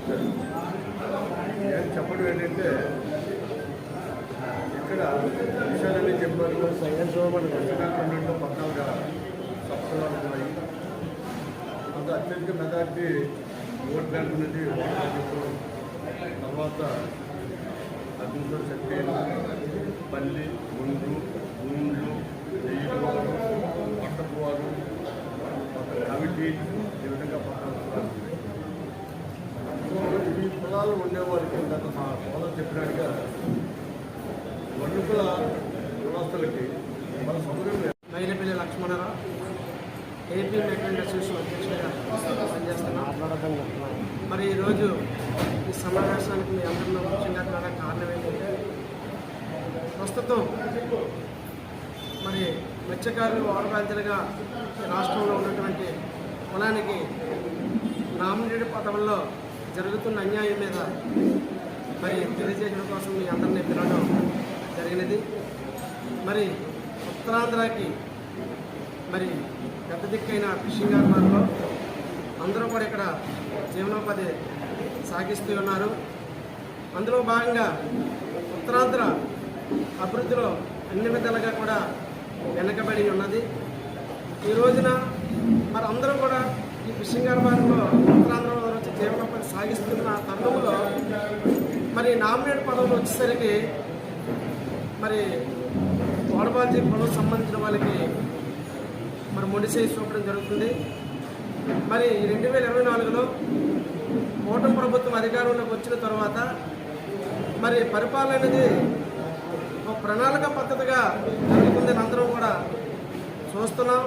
చెప్తాను నేను చెప్పడం ఏంటంటే ఇక్కడ విషయాలన్నీ చెప్పారు. సైన్స్ మన రెండులో పద్నాలుగు సంవత్సరాలు ఉన్నాయి. అంత అత్యధిక మెజార్టీ ఓట్ బ్యాంక్ నుండి తర్వాత అభివృద్ధి శక్తి ఉన్నాయి. ఉండేవారికి ఇందాక మా సోదరు చెప్పినట్టుగా వండుకుల కులస్తులకి మన సౌకర్యం లేదు. Mylapalli Lakshmanarao AP mechanic association అధ్యక్షుడిగా పనిచేస్తున్నాను మరి ఈరోజు ఈ సమావేశానికి మీ అందరిలో ముఖ్యంగా కూడా కారణం ఏంటంటే ప్రస్తుతం మరి మత్స్యకారులు వాడబాధ్యులుగా రాష్ట్రంలో ఉన్నటువంటి కులానికి నామినేటెడ్ పదవుల్లో జరుగుతున్న అన్యాయం మీద మరి తెలియజేయడం కోసం మీ అందరినీ పిలవడం జరిగినది. మరి ఉత్తరాంధ్రకి మరి పెద్ద దిక్కైన ఫిషింగ్ హార్బర్లో అందరూ కూడా ఇక్కడ జీవనోపాధి సాగిస్తూ ఉన్నారు. అందులో భాగంగా ఉత్తరాంధ్ర అభివృద్ధిలో అన్ని విధాలుగా కూడా వెనకబడి ఉన్నది. ఈ రోజున మరి అందరూ కూడా ఈ ఫిషింగ్ హార్బర్లో ఉత్తరాంధ్ర వచ్చి జీవనోపాధి సాగిస్తున్న తరుణంలో మరి నామినేట్ పదవులు వచ్చేసరికి మరి వాడబాజీ పొలం సంబంధించిన వాళ్ళకి మరి మొండిసేయి చూపడం జరుగుతుంది. మరి రెండు వేల ఇరవై నాలుగులో కూటమి ప్రభుత్వం అధికారంలోకి వచ్చిన తర్వాత మరి పరిపాలన అనేది ఒక ప్రణాళిక పద్ధతిగా జరుగుతుందని అందరం కూడా చూస్తున్నాం.